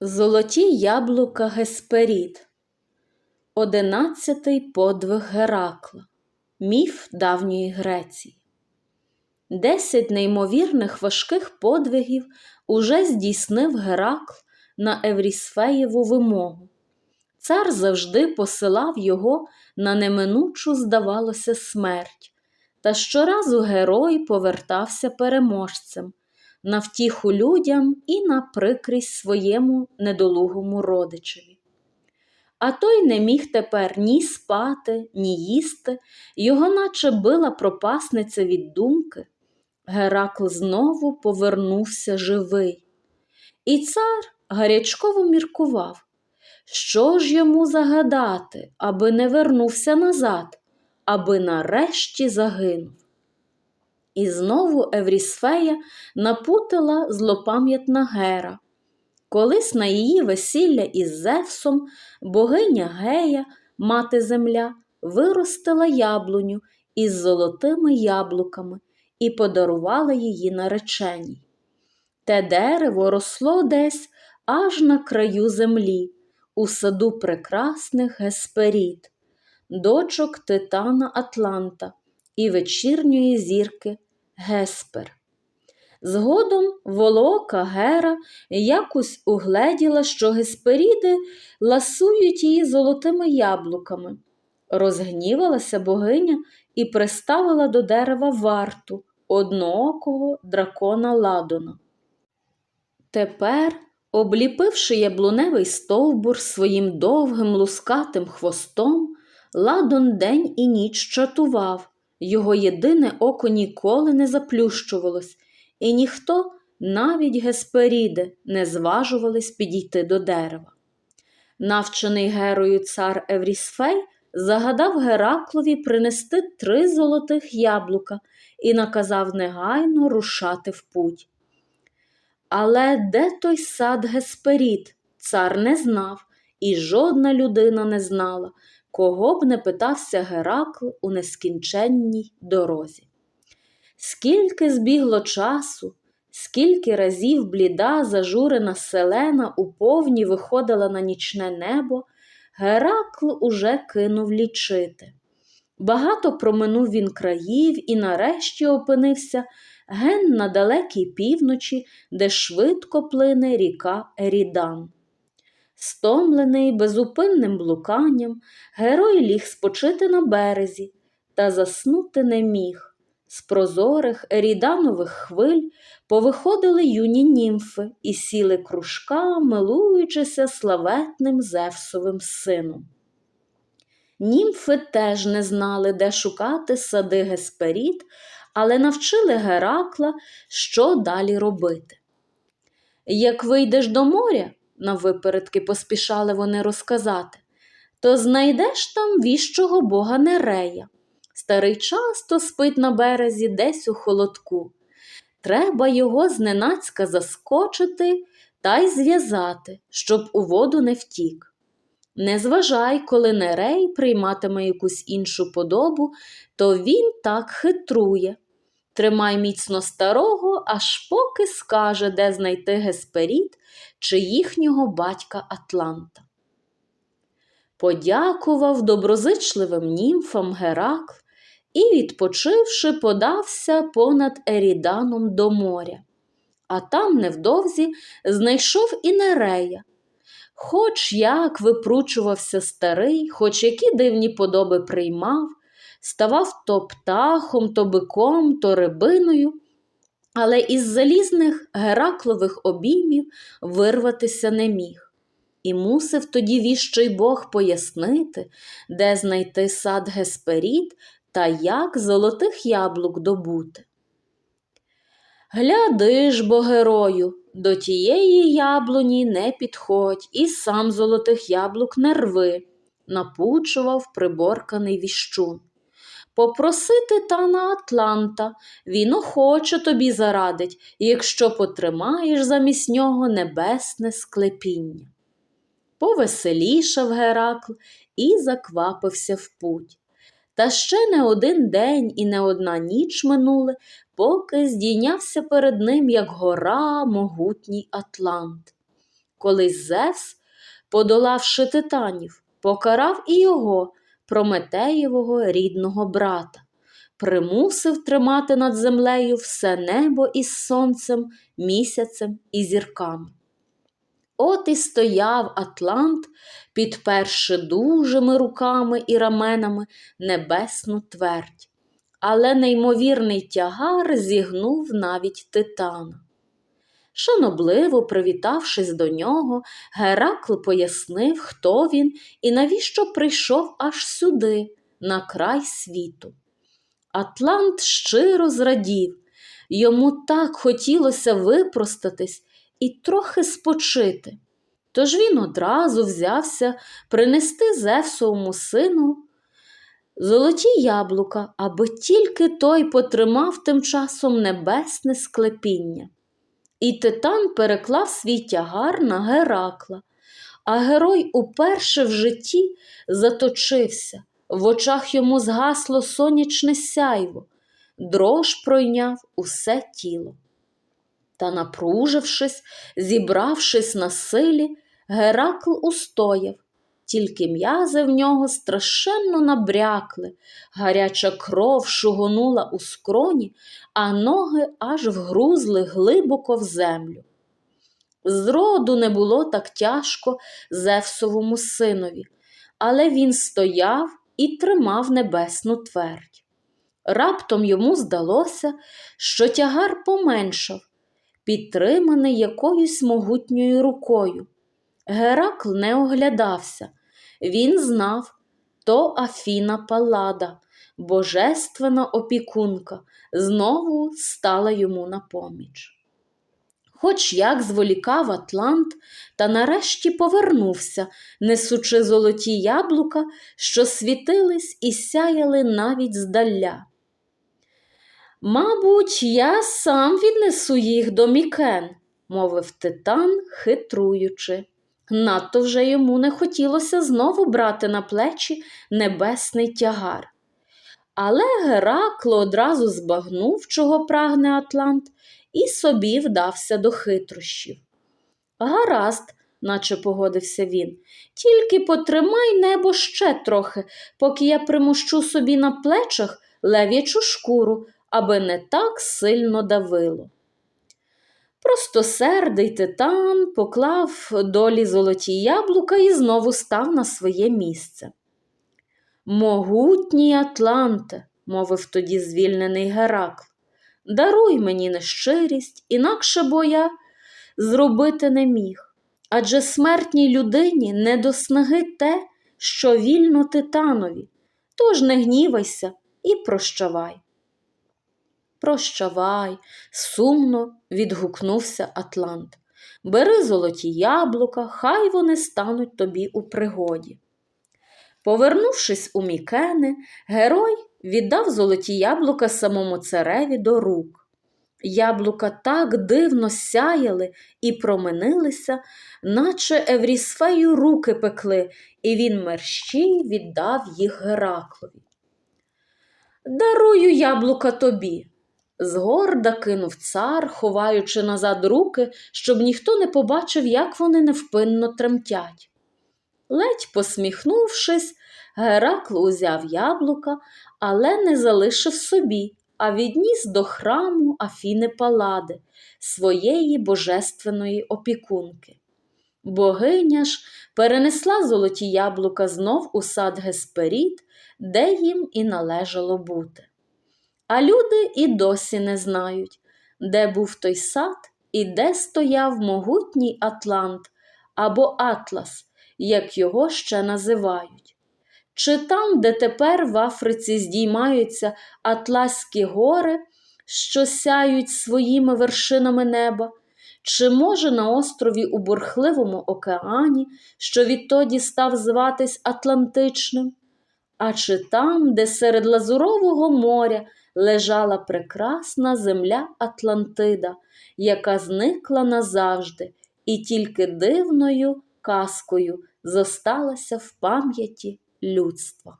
Золоті яблука Гесперід. Одинадцятий подвиг Геракла. Міф давньої Греції. Десять неймовірних важких подвигів уже здійснив Геракл на Еврісфеєву вимогу. Цар завжди посилав його на неминучу, здавалося, смерть, та щоразу герой повертався переможцем на втіху людям і на прикрість своєму недолугому родичеві. А той не міг тепер ні спати, ні їсти, його наче била пропасниця від думки. Геракл знову повернувся живий. І цар гарячково міркував, що ж йому загадати, аби не вернувся назад, аби нарешті загинув. І знову Еврісфея напутила злопам'ятна Гера. Колись на її весілля із Зевсом богиня Гея, мати земля, виростила яблуню із золотими яблуками і подарувала її нареченій. Те дерево росло десь аж на краю землі, у саду прекрасних Гесперід, дочок Титана Атланта і вечірньої зірки Геспер. Згодом волока Гера якось угледіла, що Гесперіди ласують її золотими яблуками. Розгнівалася богиня і приставила до дерева варту одноокого дракона Ладона. Тепер, обліпивши яблуневий стовбур своїм довгим лускатим хвостом, Ладон день і ніч чатував, його єдине око ніколи не заплющувалось, і ніхто, навіть Гесперіди, не зважувались підійти до дерева. Навчений герою цар Еврісфей загадав Гераклові принести три золотих яблука і наказав негайно рушати в путь. Але де той сад Гесперід, цар не знав, і жодна людина не знала, кого б не питався Геракл у нескінченній дорозі. Скільки збігло часу, скільки разів бліда, зажурена селена у повні виходила на нічне небо, Геракл уже кинув лічити. Багато проминув він країв і нарешті опинився ген на далекій півночі, де швидко плине ріка Ерідан. Стомлений безупинним блуканням, герой ліг спочити на березі та заснути не міг. З прозорих еріданових хвиль повиходили юні німфи і сіли кружка, милуючися славетним Зевсовим сином. Німфи теж не знали, де шукати сади Гесперід, але навчили Геракла, що далі робити. Як вийдеш до моря, навипередки поспішали вони розказати, то знайдеш там віщого бога Нерея. Старий часто спить на березі десь у холодку. Треба його зненацька заскочити та й зв'язати, щоб у воду не втік. Не зважай, коли Нерей прийматиме якусь іншу подобу, то він так хитрує. Тримай міцно старого, аж поки скаже, де знайти Гесперід чи їхнього батька Атланта. Подякував доброзичливим німфам Геракл і, відпочивши, подався понад Еріданом до моря. А там невдовзі знайшов і Нерея. Хоч як випручувався старий, хоч які дивні подоби приймав, ставав то птахом, то биком, то рибиною, але із залізних Гераклових обіймів вирватися не міг. І мусив тоді віщий Бог пояснити, де знайти сад Гесперід та як золотих яблук добути. Гляди ж, бо герою, до тієї яблуні не підходь і сам золотих яблук не рви, напучував приборканий віщун. Попросити тана Атланта, він охоче тобі зарадить, якщо потримаєш замість нього небесне склепіння. Повеселішав Геракл і заквапився в путь. Та ще не один день і не одна ніч минули, поки здійнявся перед ним, як гора могутній Атлант. колись Зевс, подолавши титанів, покарав і його, Прометеєвого рідного брата, примусив тримати над землею все небо із сонцем, місяцем і зірками. От і стояв Атлант, підперши дужими руками і раменами небесну твердь, але неймовірний тягар зігнув навіть титана. Шанобливо привітавшись до нього, Геракл пояснив, хто він і навіщо прийшов аж сюди, на край світу. Атлант щиро зрадів, йому так хотілося випростатись і трохи спочити. Тож він одразу взявся принести Зевсовому сину золоті яблука, аби тільки той потримав тим часом небесне склепіння. І титан переклав свій тягар на Геракла, а герой уперше в житті заточився, в очах йому згасло сонячне сяйво, дрож пройняв усе тіло. Та, напружившись, зібравшись на силі, Геракл устояв, тільки м'язи в нього страшенно набрякли, гаряча кров шугонула у скроні, а ноги аж вгрузли глибоко в землю. Зроду не було так тяжко Зевсовому синові, але він стояв і тримав небесну твердь. Раптом йому здалося, що тягар поменшав, підтриманий якоюсь могутньою рукою. Геракл не оглядався, він знав то Афіна Паллада, божественна опікунка, знову стала йому на поміч. Хоч як зволікав Атлант, та нарешті повернувся, несучи золоті яблука, що світились і сяяли навіть здаля. Мабуть, я сам віднесу їх до Мікен, мовив титан, хитруючи. Надто вже йому не хотілося знову брати на плечі небесний тягар. Але Геракл одразу збагнув, чого прагне Атлант, і собі вдався до хитрощів. Гаразд, наче погодився він, тільки потримай небо ще трохи, поки я примущу собі на плечах лев'ячу шкуру, аби не так сильно давило. Простосердий титан поклав долі золоті яблука і знову став на своє місце. Могутній Атланте, мовив тоді звільнений Геракл, даруй мені нещирість, інакше бо я зробити не міг. Адже смертній людині не до снаги те, що вільно титанові, тож не гнівайся і прощавай. Прощавай, сумно відгукнувся Атлант. Бери золоті яблука, хай вони стануть тобі у пригоді. Повернувшись у Мікени, герой віддав золоті яблука самому цареві до рук. Яблука так дивно сяяли і променилися, наче Еврісфею руки пекли, і він мерщій віддав їх Гераклові. Дарую яблука тобі, Згорда кинув цар, ховаючи назад руки, щоб ніхто не побачив, як вони невпинно тремтять. Ледь посміхнувшись, Геракл узяв яблука, але не залишив собі, а відніс до храму Афіни Палади, своєї божественної опікунки. Богиня ж перенесла золоті яблука знов у сад Гесперід, де їм і належало бути. А люди і досі не знають, де був той сад і де стояв могутній Атлант або Атлас, як його ще називають. Чи там, де тепер в Африці здіймаються Атласські гори, що сяють своїми вершинами неба, чи може на острові у бурхливому океані, що відтоді став зватись Атлантичним, а чи там, де серед Лазурового моря лежала прекрасна земля Атлантида, яка зникла назавжди, і тільки дивною казкою зосталася в пам'яті людства.